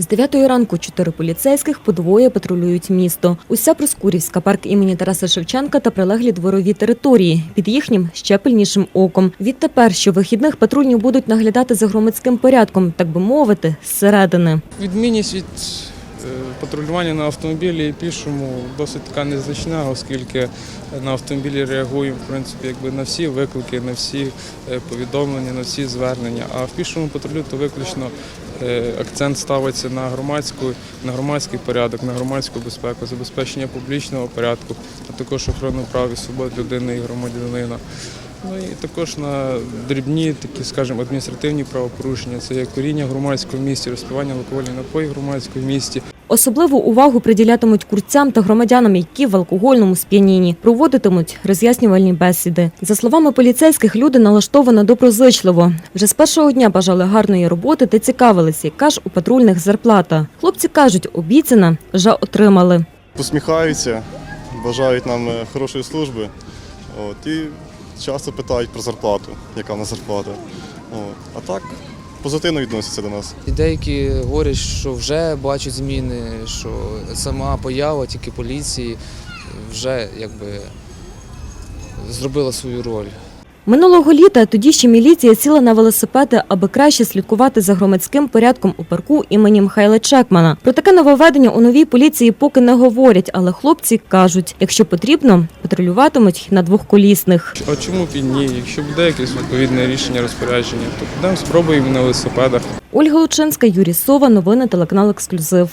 З 9 ранку чотири поліцейських подвоє патрулюють місто. Уся Проскурівська, парк імені Тараса Шевченка та прилеглі дворові території під їхнім ще пильнішим оком. Відтепер, що вихідних патрульні будуть наглядати за громадським порядком, так би мовити, зсередини. Відмінність від е, патрулювання на автомобілі і пішому досить така незначна, оскільки на автомобілі реагуємо в принципі якби на всі виклики, на всі е, повідомлення, на всі звернення. А в пішому патрулю то виключно акцент ставиться на громадську, на громадський порядок, на громадську безпеку, забезпечення публічного порядку, а також охорону прав і свобод людини і громадянина. Ну і також на дрібні, такі, скажімо, адміністративні правопорушення. Це є коріння громадського місті, розпивання алкогольних напоїв громадському місті. Особливу увагу приділятимуть курцям та громадянам, які в алкогольному сп'янінні проводитимуть роз'яснювальні бесіди. За словами поліцейських, люди налаштовано доброзичливо. Вже з першого дня бажали гарної роботи та цікавились, яка ж у патрульних зарплата. Хлопці кажуть, обіцяна вже отримали. посміхаються, бажають нам е, хорошої служби. От, і часто питають про зарплату, яка в нас зарплата. От. А так позитивно відносяться до нас. І деякі говорять, що вже бачать зміни, що сама поява тільки поліції вже якби зробила свою роль. Минулого літа тоді ще міліція сіла на велосипеди, аби краще слідкувати за громадським порядком у парку імені Михайла Чекмана. Про таке нововведення у новій поліції поки не говорять, але хлопці кажуть, якщо потрібно, патрулюватимуть на двохколісних. А чому б і ні? Якщо буде якесь відповідне рішення розпорядження, то підемо спробуємо на велосипедах. Ольга Лученська, Юрій Сова. Новини телеканал Ексклюзив.